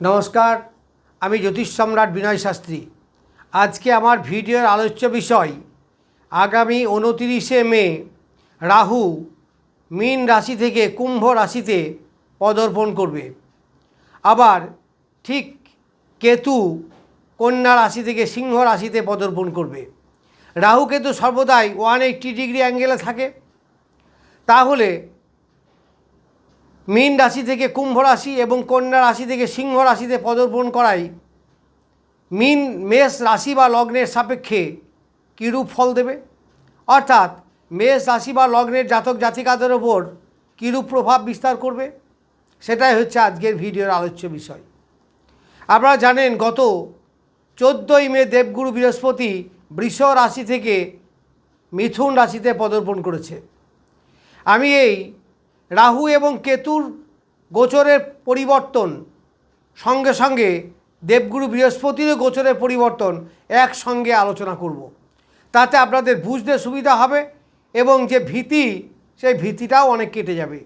নমস্কার, আমি জ্যোতিষ সম্রাট বিনয় শাস্ত্রী। আজকে আমার ভিডিওর আলোচ্য বিষয়, আগামী উনতিরিশে মে, রাহু মীন রাশি থেকে কুম্ভ রাশিতে পদর্পণ করবে। আবার ঠিক কেতু কন্যা রাশি থেকে সিংহ রাশিতে পদর্পণ করবে। রাহু কেতু সর্বদাই ওয়ান এইট্টি ডিগ্রি অ্যাঙ্গেলে থাকে। তাহলে মীন রাশি থেকে কুম্ভ রাশি এবং কন্যা রাশি থেকে সিংহ রাশিতে পদর্পণ করায় মীন মেষ রাশি বা লগ্নের সাপেক্ষে কীরূপ ফল দেবে? অর্থাৎ মেষ রাশি বা লগ্নের জাতক জাতিকাদের ওপর কীরূপ প্রভাব বিস্তার করবে? সেটাই হচ্ছে আজকের ভিডিওর আলোচ্য বিষয়। আপনারা জানেন, গত চোদ্দোই মে দেবগুরু বৃহস্পতি বৃষ রাশি থেকে মিথুন রাশিতে পদর্পণ করেছে। আমি এই রাহু এবং কেতুর গোচরের পরিবর্তন সঙ্গে সঙ্গে দেবগুরু বৃহস্পতিরও গোচরের পরিবর্তন একসঙ্গে আলোচনা করব। তাতে আপনাদের বুঝতে সুবিধা হবে এবং যে ভীতি, সেই ভীতিটাও অনেক কেটে যাবে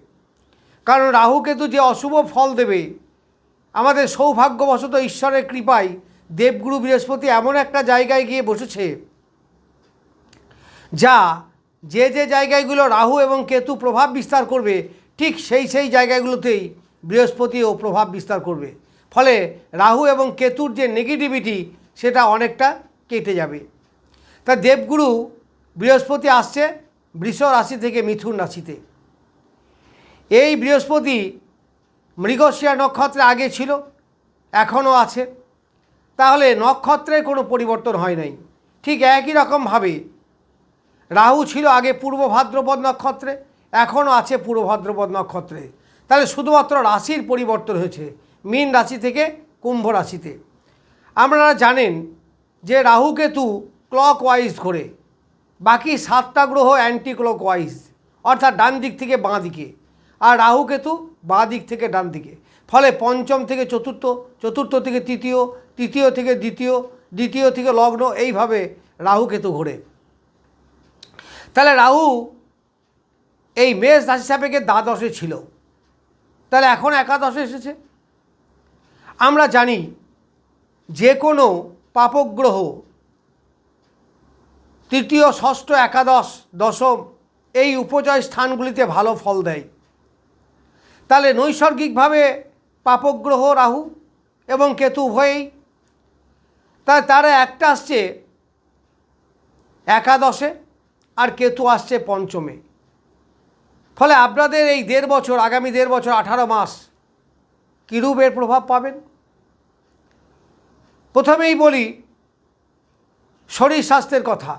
কারণ রাহু কেতু যে অশুভ ফল দেবে, আমাদের সৌভাগ্যবশত ঈশ্বরের কৃপায় দেবগুরু বৃহস্পতি এমন একটা জায়গায় গিয়ে বসেছে, যা যে যে জায়গাগুলো রাহু এবং কেতু প্রভাব বিস্তার করবে ঠিক সেই সেই জায়গাগুলোতেই বৃহস্পতিও প্রভাব বিস্তার করবে। ফলে রাহু এবং কেতুর যে নেগেটিভিটি সেটা অনেকটা কেটে যাবে। তা দেবগুরু বৃহস্পতি আসছে বৃষ রাশি থেকে মিথুন রাশিতে। এই বৃহস্পতি মৃগশিয়া নক্ষত্রে আগে ছিল, এখনও আছে। তাহলে নক্ষত্রের কোনো পরিবর্তন হয় নাই। ঠিক একই রকমভাবে রাহু ছিল আগে পূর্ব ভাদ্রপদ নক্ষত্রে এখনও আছে পূর্ব ভাদ্রপদ নক্ষত্রে। তাহলে শুধুমাত্র রাশির পরিবর্তন হয়েছে, মীন রাশি থেকে কুম্ভ রাশিতে। আপনারা জানেন যে রাহু কেতু ক্লক ওয়াইজ ঘোরে, বাকি সাতটা গ্রহ অ্যান্টি ক্লক ওয়াইজ অর্থাৎ ডান দিক থেকে বাঁ দিকে, আর রাহু কেতু বাঁ দিক থেকে ডান দিকে। ফলে পঞ্চম থেকে চতুর্থ চতুর্থ থেকে তৃতীয় তৃতীয় থেকে দ্বিতীয় দ্বিতীয় থেকে লগ্ন, এইভাবে রাহু কেতু ঘোরে। তাহলে রাহু এই মেষ রাশি সাপেক্ষে দ্বাদশে ছিল। তাহলে এখন একাদশে এসেছে। আমরা জানি যে কোনো পাপগ্রহ তৃতীয়, ষষ্ঠ, একাদশ, দশম এই উপজয় স্থানগুলিতে ভালো ফল দেয়। তাহলে নৈসর্গিকভাবে পাপগ্রহ রাহু এবং কেতু উভয়েই। তাই তারা একটা আসছে একাদশে আর কেতু আসছে পঞ্চমে। ফলে আপনাদের এই দেড় বছর, আগামী দেড় বছর, আঠারো মাস কীরূপের প্রভাব পাবেন? প্রথমেই বলি, শরীর স্বাস্থ্যের কথা।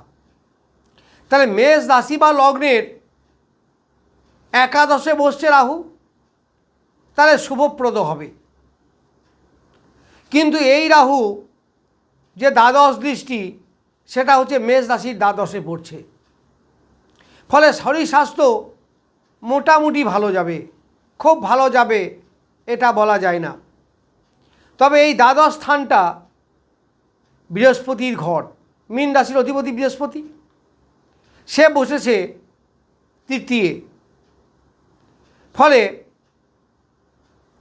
তাহলে মেষ রাশি বা লগ্নের একাদশে বসছে রাহু, তাহলে শুভপ্রদ হবে। কিন্তু এই রাহু যে দ্বাদশ দৃষ্টি, সেটা হচ্ছে মেষ রাশির দ্বাদশে পড়ছে। ফলে শরীর স্বাস্থ্য মোটামুটি ভালো যাবে, খুব ভালো যাবে, এটা বলা যায় না। তবে এই দ্বাদশ স্থানটা বৃহস্পতির ঘর, মীন রাশির অধিপতি বৃহস্পতি। সে বসেছে তৃতীয়। ফলে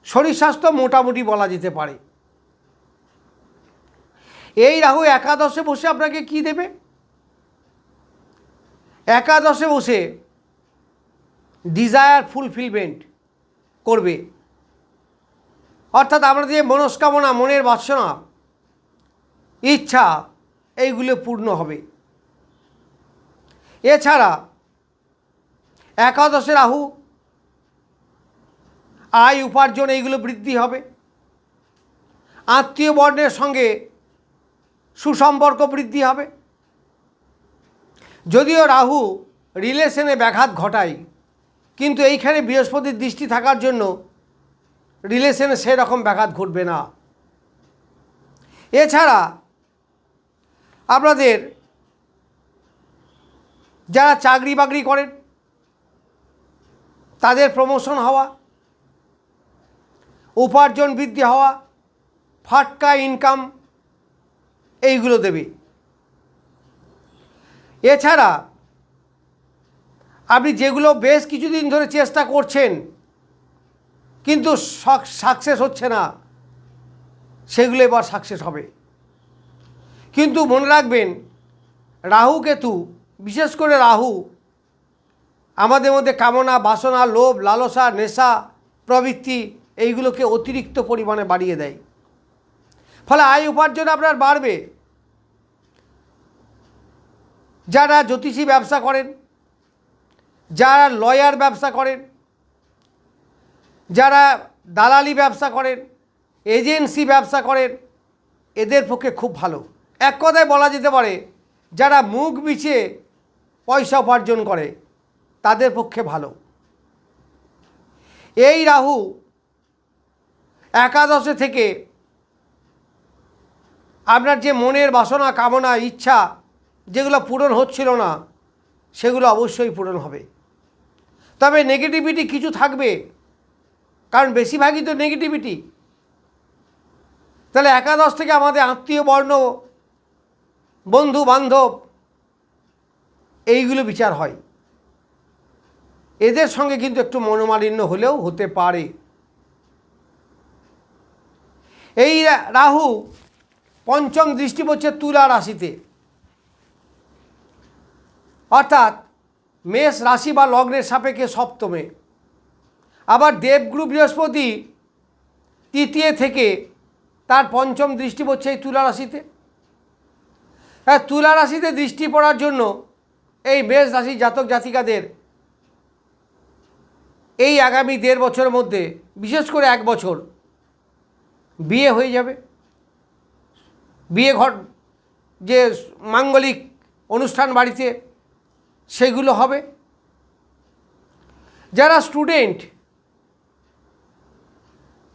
শরীর স্বাস্থ্য মোটামুটি বলা যেতে পারে। এই রাহু একাদশে বসে আপনাকে কি দেবে? একাদশে বসে ডিজায়ার ফুলফিলমেন্ট করবে। অর্থাৎ আমরা যে মনস্কামনা, মনের বাসনা, ইচ্ছা, এইগুলো পূর্ণ হবে। এছাড়া একাদশে রাহু, আয়, উপার্জন, এইগুলো বৃদ্ধি হবে। আত্মীয় বর্ণের সঙ্গে সুসম্পর্ক বৃদ্ধি হবে। যদিও রাহু রিলেশনে ব্যাঘাত ঘটায় কিন্তু এইখানে বৃহস্পতির দৃষ্টি থাকার জন্য রিলেশনে সেরকম ব্যাঘাত ঘটবে না। এছাড়া আপনাদের যারা চাকরি বাকরি করেন, তাদের প্রমোশন হওয়া, উপার্জন বৃদ্ধি হওয়া, ফাটকা ইনকাম এইগুলো দেবে। এছাড়া আপনি যেগুলো বেশ কিছুদিন ধরে চেষ্টা করছেন, কিন্তু সাকসেস হচ্ছে না, সেগুলো এবার সাকসেস হবে। কিন্তু মনে রাখবেন, রাহু কেতু, বিশেষ করে রাহু, আমাদের মধ্যে কামনা, বাসনা, লোভ, লালসা, নেশা প্রবৃত্তি, এইগুলোকে অতিরিক্ত পরিমাণে বাড়িয়ে দেয়। ফলে আয় উপার্জন আপনার বাড়বে। যারা জ্যোতিষী ব্যবসা করেন যারা লয়ার ব্যবসা করেন, যারা দালালি ব্যবসা করেন, এজেন্সি ব্যবসা করেন, এদের পক্ষে খুব ভালো। এক কথায় বলা যেতে পারে, যারা মুখ বিছিয়ে পয়সা উপার্জন করে, তাদের পক্ষে ভালো। এই রাহু একাদশে থেকে আপনার যে মনের বাসনা, কামনা, ইচ্ছা, যেগুলো পূরণ হচ্ছিল না, সেগুলো অবশ্যই পূরণ হবে। তবে নেগেটিভিটি কিছু থাকবে। কারণ বেশিরভাগই তো নেগেটিভিটি তাহলে একাদশ থেকে আমাদের আত্মীয় বর্ণ, বন্ধু বান্ধব, এইগুলো বিচার হয়। এদের সঙ্গে কিন্তু একটু মনোমালিন্য হলেও হতে পারে। এই রাহু পঞ্চম দৃষ্টি পড়ছে তুলা রাশিতে। অর্থাৎ মেষ রাশি বা লগ্নের সাপেক্ষে সপ্তমে। আবার দেবগুরু বৃহস্পতি তৃতীয় থেকে তার পঞ্চম দৃষ্টি পড়ছে এই তুলা রাশিতে। হ্যাঁ তুলা রাশিতে দৃষ্টি পড়ার জন্য এই মেষ রাশি জাতক জাতিকাদের এই আগামী দেড় বছরের মধ্যে, বিশেষ করে এক বছর, বিয়ে হয়ে যাবে। বিয়ে ঘর যে মাঙ্গলিক অনুষ্ঠান বাড়িতে সেগুলো হবে। যারা স্টুডেন্ট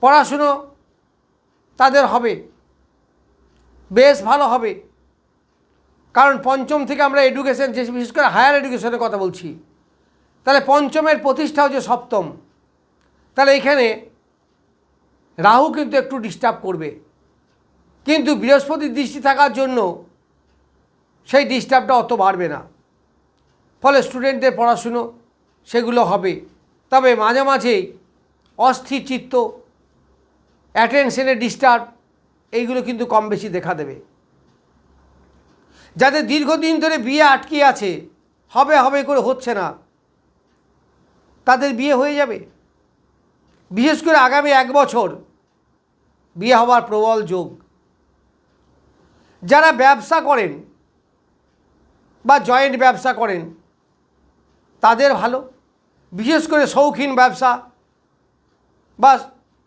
পড়াশুনো তাদের হবে। বেশ ভালো হবে। কারণ পঞ্চম থেকে আমরা এডুকেশন যে বিশেষ করে হায়ার এডুকেশনের কথা বলছি, তাহলে পঞ্চমের প্রতিষ্ঠা হচ্ছে সপ্তম, তাহলে এখানে রাহু কিন্তু একটু ডিস্টার্ব করবে। কিন্তু বৃহস্পতির দৃষ্টি থাকার জন্য সেই ডিস্টার্বটা অত বাড়বে না। ফলে স্টুডেন্টদের পড়াশুনো সেগুলো হবে। তবে মাঝে মাঝেই অস্থির চিত্ত অ্যাটেনশনের ডিস্টার্ব এইগুলো কিন্তু কম বেশি দেখা দেবে। যাদের দীর্ঘদিন ধরে বিয়ে আটকে আছে, হবে হবে করে হচ্ছে না, তাদের বিয়ে হয়ে যাবে। বিশেষ করে আগামী এক বছর বিয়ে হওয়ার প্রবল যোগ। যারা ব্যবসা করেন বা জয়েন্ট ব্যবসা করেন তাদের ভালো। বিশেষ করে শৌখিন ব্যবসা বা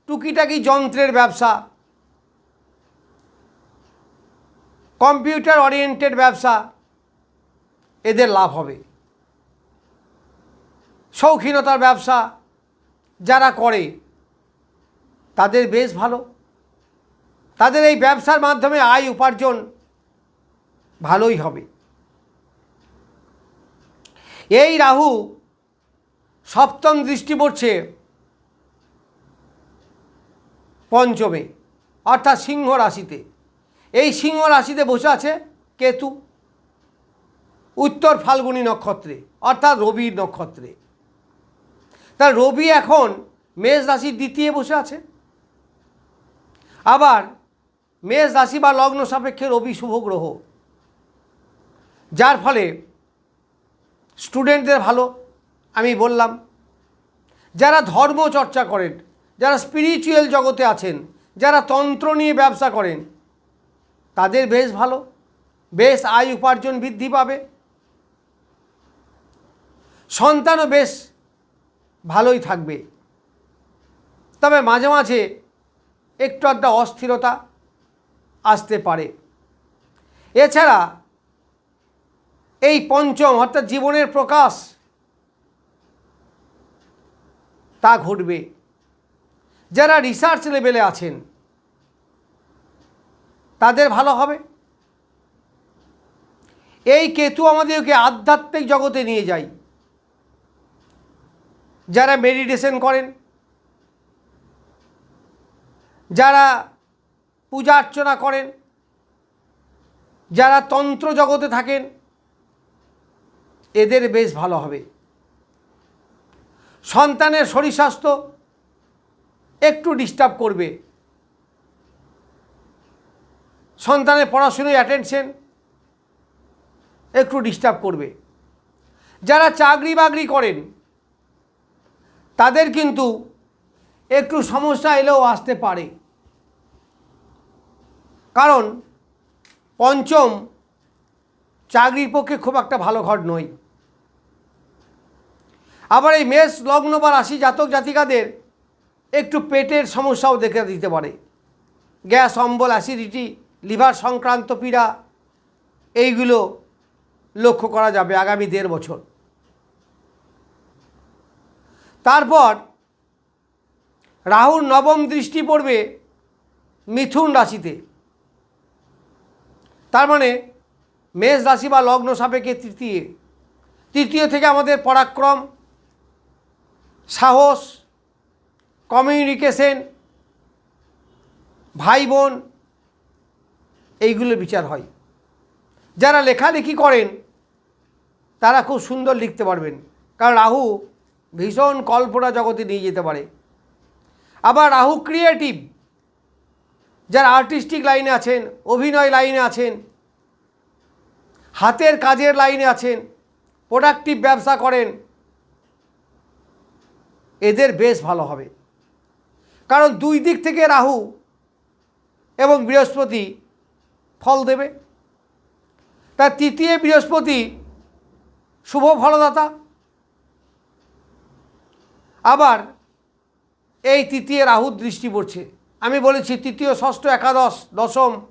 টুকিটাকি যন্ত্রের ব্যবসা, কম্পিউটার ওরিয়েন্টেড ব্যবসা, এদের লাভ হবে। শৌখিনতার ব্যবসা যারা করে, তাদের বেশ ভালো। তাদের এই ব্যবসার মাধ্যমে আয় উপার্জন ভালোই হবে। এই রাহু সপ্তম দৃষ্টি পড়ছে পঞ্চমে, অর্থাৎ সিংহ রাশিতে। এই সিংহ রাশিতে বসে আছে কেতু, উত্তর ফাল্গুনী নক্ষত্রে, অর্থাৎ রবির নক্ষত্রে। তা রবি এখন মেষ রাশির দ্বিতীয় বসে আছে। আবার মেষ রাশি বা লগ্ন সাপেক্ষে রবি শুভ গ্রহ। যার ফলে স্টুডেন্টদের ভালো, আমি বললাম। যারা ধর্ম চর্চা করেন, যারা স্পিরিচুয়াল জগতে আছেন, যারা তন্ত্র নিয়ে ব্যবসা করেন, তাদের বেশ ভালো, বেশ আয় উপার্জন বৃদ্ধি পাবে। সন্তানও বেশ ভালোই থাকবে। তবে মাঝে মাঝে একটু একটা অস্থিরতা আসতে পারে। এছাড়া এই পঞ্চম, অর্থাৎ জীবনের প্রকাশ। তা ঘটবে। যারা রিসার্চ লেভেলে আছেন, তাদের ভালো হবে। এই কেতু আমাদেরকে আধ্যাত্মিক জগতে নিয়ে যায়। যারা মেডিটেশন করেন, যারা পূজা অর্চনা করেন, যারা তন্ত্র জগতে থাকেন এদের বেশ ভালো হবে। সন্তানের শরীর স্বাস্থ্য একটু ডিস্টার্ব করবে। সন্তানের পড়াশুনোয় অ্যাটেনশন একটু ডিস্টার্ব করবে। যারা চাকরি বাকরি করেন, তাদের কিন্তু একটু সমস্যা এলেও আসতে পারে। কারণ পঞ্চম চাকরির পক্ষে খুব একটা ভালো ঘর নয়। আবার এই মেষ লগ্ন বা রাশি জাতক জাতিকাদের একটু পেটের সমস্যাও দেখে দিতে পারে। গ্যাস, অম্বল, অ্যাসিডিটি, লিভার সংক্রান্ত পীড়া, এইগুলো লক্ষ্য করা যাবে আগামী দেড় বছর। তারপর রাহুর নবম দৃষ্টি পড়বে মিথুন রাশিতে। তার মানে মেষ রাশি বা লগ্ন সাপেক্ষে তৃতীয়। তৃতীয় থেকে আমাদের পরাক্রম সাহস কমিউনিকেশন ভাই বোন এইগুলো বিচার হয়। যারা লেখালেখি করেন, তারা খুব সুন্দর লিখতে পারবেন। কারণ রাহু ভীষণ কল্পনা জগতে নিয়ে যেতে পারে। আবার রাহু ক্রিয়েটিভ যারা আর্টিস্টিক লাইনে আছেন, অভিনয় লাইনে আছেন, হাতের কাজের লাইনে আছেন প্রোডাক্টিভ ব্যবসা করেন এদের বেশ ভালো হবে। কারণ দুই দিক থেকে রাহু এবং বৃহস্পতি ফল দেবে। তার তৃতীয় বৃহস্পতি শুভ ফলদাতা। আবার এই তৃতীয় রাহুর দৃষ্টি পড়ছে। আমি বলেছি তৃতীয়, ষষ্ঠ, একাদশ, দশম,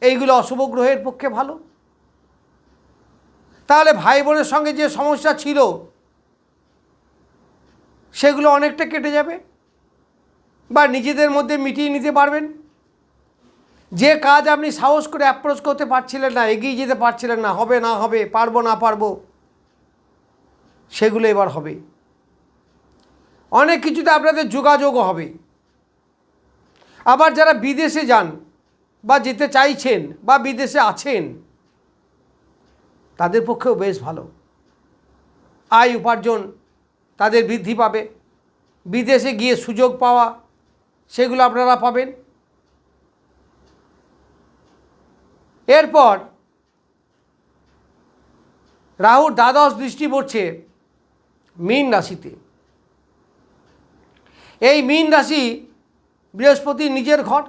এইগুলো অশুভ গ্রহের পক্ষে ভালো। তাহলে ভাই বোনের সঙ্গে যে সমস্যা ছিল সেগুলো অনেকটা কেটে যাবে বা নিজেদের মধ্যে মিটিয়ে নিতে পারবেন। যে কাজ আপনি সাহস করে অ্যাপ্রোচ করতে পারছিলেন না, এগিয়ে যেতে পারছিলেন না, হবে না হবে, পারব না পারব, সেগুলো এবার হবে। অনেক কিছুতে আপনাদের যোগাযোগও হবে। আবার যারা বিদেশে যান বা যেতে চাইছেন বা বিদেশে আছেন, তাদের পক্ষেও বেশ ভালো। আয় উপার্জন তাদের বৃদ্ধি পাবে। বিদেশে গিয়ে সুযোগ পাওয়া, সেগুলো আপনারা পাবেন। এরপর রাহুর দ্বাদশ দৃষ্টি পড়ছে মীন রাশিতে। এই মীন রাশি বৃহস্পতির নিজের ঘর।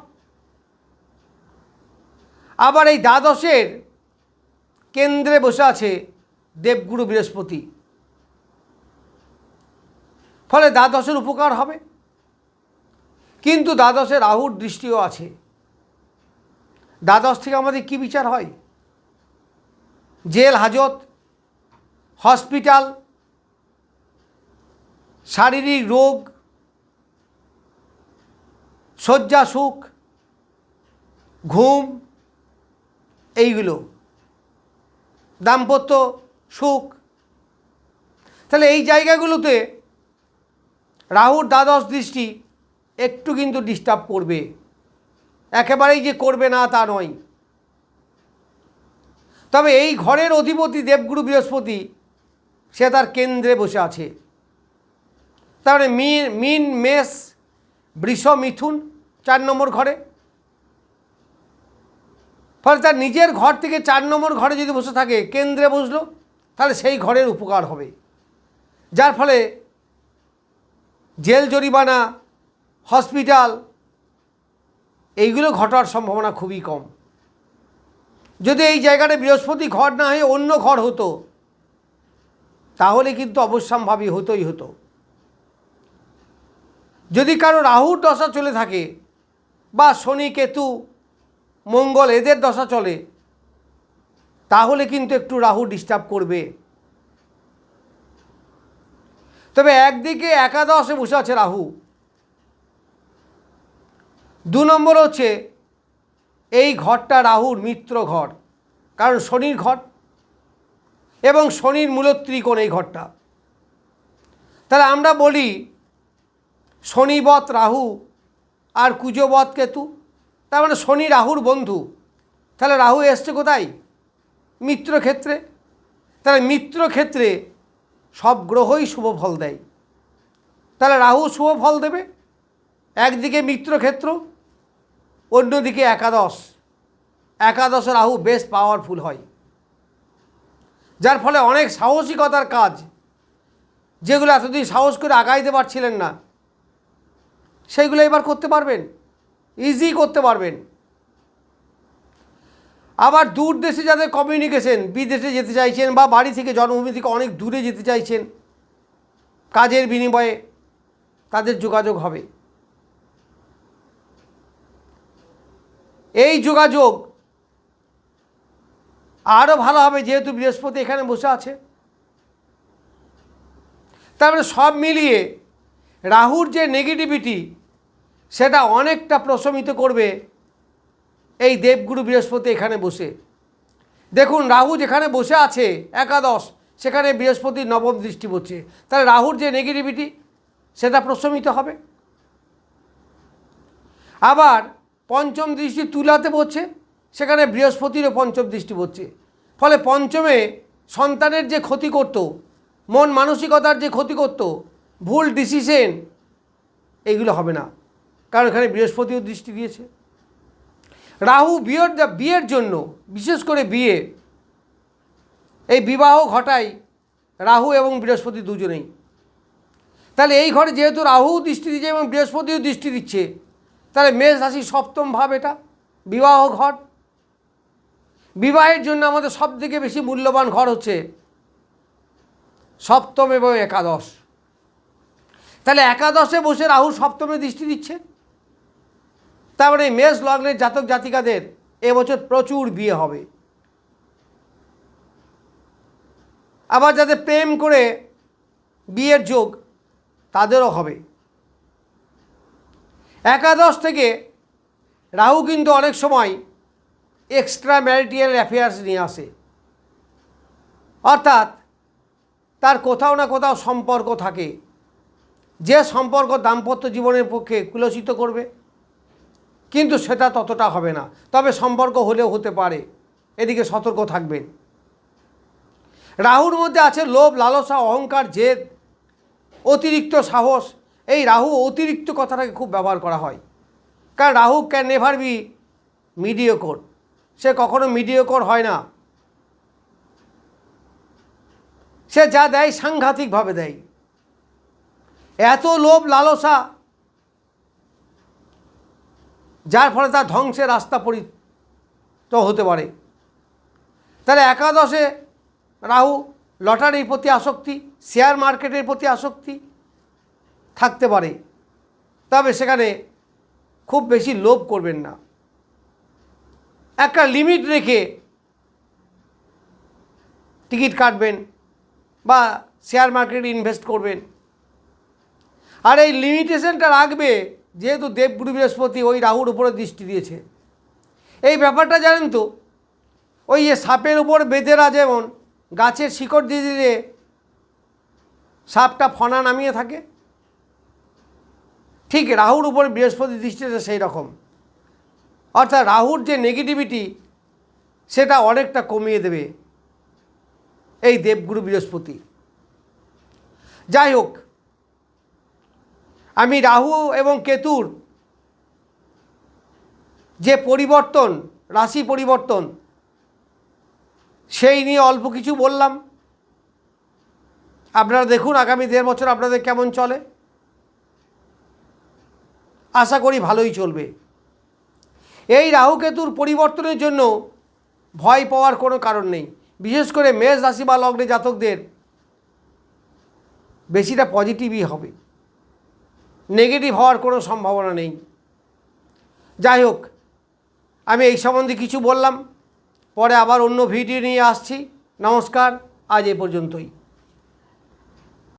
আবার এই দ্বাদশের কেন্দ্রে বসে আছে দেবগুরু বৃহস্পতি। ফলে দ্বাদশের উপকার হবে। কিন্তু দ্বাদশে রাহুর দৃষ্টিও আছে। দ্বাদশ থেকে আমাদের কি বিচার হয়? জেল, হাজত, হসপিটাল, শারীরিক রোগ, শয্যা, সুখ, ঘুম, এইগুলো। দাম্পত্য সুখ। তাহলে এই জায়গাগুলোতে রাহুর দ্বাদশ দৃষ্টি একটু কিন্তু ডিস্টার্ব করবে। একেবারেই যে করবে না তা নয়। তবে এই ঘরের অধিপতি দেবগুরু বৃহস্পতি, সে তার কেন্দ্রে বসে আছে। তারপরে মিন মিন মেষ বৃষ মিথুন চার নম্বর ঘরে। ফলে তার নিজের ঘর থেকে চার নম্বর ঘরে যদি বসে থাকে, কেন্দ্রে বসল, তাহলে সেই ঘরের উপকার হবে। যার ফলে জেল, জরিমানা, হসপিটাল, এইগুলো ঘটার সম্ভাবনা খুবই কম। যদি এই জায়গাটা বৃহস্পতি ঘর না হয়ে অন্য ঘর হতো, তাহলে কিন্তু অবশ্যম্ভাবী হতোই হতো। যদি কারও রাহুর দশা চলে থাকে বা শনি, কেতু, মঙ্গল এদের দশা চলে, তাহলে কিন্তু একটু রাহু ডিস্টার্ব করবে। তবে একদিকে একাদশে বসে আছে রাহু। দু নম্বর হচ্ছে এই ঘরটা রাহুর মিত্র ঘর, কারণ শনির ঘর এবং শনির মূল ত্রিকোণ এই ঘরটা। তাহলে আমরা বলি শনিবত রাহু আর কুজবত কেতু, তার মানে শনি রাহুর বন্ধু। তাহলে রাহু এসছে কোথায়? মিত্র ক্ষেত্রে তাহলে মিত্র ক্ষেত্রে সব গ্রহই শুভ ফল দেয়। তাহলে রাহু শুভ ফল দেবে? একদিকে মিত্র ক্ষেত্র অন্যদিকে একাদশ। একাদশ রাহু বেশ পাওয়ারফুল হয়। যার ফলে অনেক সাহসিকতার কাজ, যেগুলো এতদিন সাহস করে আগাইতে পারছিলেন না, সেইগুলো এবার করতে পারবেন? ইজি করতে পারবেন। আবার দূর দেশে যাদের কমিউনিকেশন বিদেশে যেতে চাইছেন বা বাড়ি থেকে জন্মভূমি থেকে অনেক দূরে যেতে চাইছেন, কাজের বিনিময়ে তাদের যোগাযোগ হবে। এই যোগাযোগ আরও ভালো হবে যেহেতু বৃহস্পতি এখানে বসে আছে। তারপরে সব মিলিয়ে রাহুর যে নেগেটিভিটি সেটা অনেকটা প্রশমিত করবে এই দেবগুরু বৃহস্পতি এখানে বসে। দেখুন, রাহু যেখানে বসে আছে, একাদশ, সেখানে বৃহস্পতির নবম দৃষ্টি পড়ছে। তাহলে রাহুর যে নেগেটিভিটি সেটা প্রশমিত হবে। আবার পঞ্চম দৃষ্টি তুলাতে পড়ছে সেখানে বৃহস্পতিরও পঞ্চম দৃষ্টি পড়ছে। ফলে পঞ্চমে সন্তানের যে ক্ষতি করত, মন মানসিকতার যে ক্ষতি করত, ভুল ডিসিশন এইগুলো হবে না। কারণ এখানে বৃহস্পতিও দৃষ্টি দিয়েছে। রাহু বিয়ের বিয়ের জন্য, বিশেষ করে বিয়ে, এই বিবাহ ঘটায় রাহু এবং বৃহস্পতি দুজনেই। তাহলে এই ঘরে যেহেতু রাহু দৃষ্টি দিচ্ছে এবং বৃহস্পতিও দৃষ্টি দিচ্ছে, তাহলে মেষ রাশি সপ্তম ভাব এটা, বিবাহ ঘর বিবাহের জন্য আমাদের সব থেকে বেশি মূল্যবান ঘর হচ্ছে সপ্তম এবং একাদশ। তাহলে একাদশে বসে রাহু সপ্তমে দৃষ্টি দিচ্ছে। তারপরে মেষ লগ্নের জাতক জাতিকাদের এবছর প্রচুর বিয়ে হবে। আবার যাদের প্রেম করে বিয়ের যোগ, তাদেরও হবে। একাদশ থেকে রাহু কিন্তু অনেক সময় এক্সট্রা ম্যারিটিয়াল অ্যাফেয়ার্স নিয়ে আসে। অর্থাৎ তার কোথাও না কোথাও সম্পর্ক থাকে। যে সম্পর্ক দাম্পত্য জীবনের পক্ষে কুলসিত করবে। কিন্তু সেটা ততটা হবে না। তবে সম্পর্ক হলেও হতে পারে। এদিকে সতর্ক থাকবেন। রাহুর মধ্যে আছে লোভ, লালসা, অহংকার, জেদ, অতিরিক্ত সাহস। এই রাহু অতিরিক্ত কথাটাকে খুব ব্যবহার করা হয়। কারণ Rahu can never be mediocre সে কখনো মিডিওকোর হয় না। সে যা দেয় সাংঘাতিকভাবে দেয়। এত লোভ, লালসা যার ফলে তার ধ্বংসের রাস্তা পরিত হতে পারে। তাহলে একাদশে রাহু লটারির প্রতি আসক্তি শেয়ার মার্কেটের প্রতি আসক্তি থাকতে পারে। তবে সেখানে খুব বেশি লোভ করবেন না। একটা লিমিট রেখে টিকিট কাটবেন বা শেয়ার মার্কেটে ইনভেস্ট করবেন। আর এই লিমিটেশনটা রাখবে যেহেতু দেবগুরু বৃহস্পতি ওই রাহুর উপরে দৃষ্টি দিয়েছে। এই ব্যাপারটা জানেন তো? ওই যে সাপের উপর বেদেরা যেমন গাছের শিকড় দিয়ে দিলে সাপটা ফনা নামিয়ে থাকে। ঠিক রাহুর উপর বৃহস্পতি দৃষ্টিতে সেই রকম। অর্থাৎ রাহুর যে নেগেটিভিটি সেটা অনেকটা কমিয়ে দেবে এই দেবগুরু বৃহস্পতি। যাই হোক আমি রাহু এবং কেতুর যে পরিবর্তন, রাশি পরিবর্তন, সেই নিয়ে অল্প কিছু বললাম। আপনারা দেখুন আগামী দেড় বছর আপনাদের কেমন চলে। আশা করি ভালোই চলবে। এই রাহুকেতুর পরিবর্তনের জন্য ভয় পাওয়ার কোনো কারণ নেই। বিশেষ করে মেষ রাশি বা লগ্নে জাতকদের বেশিটা পজিটিভই হবে। নেগেটিভ হওয়ার কোনো সম্ভাবনা নেই। যাই হোক, আমি এই সম্বন্ধে কিছু বললাম, পরে আবার অন্য ভিডিও নিয়ে আসছি। নমস্কার, আজ এ পর্যন্তই।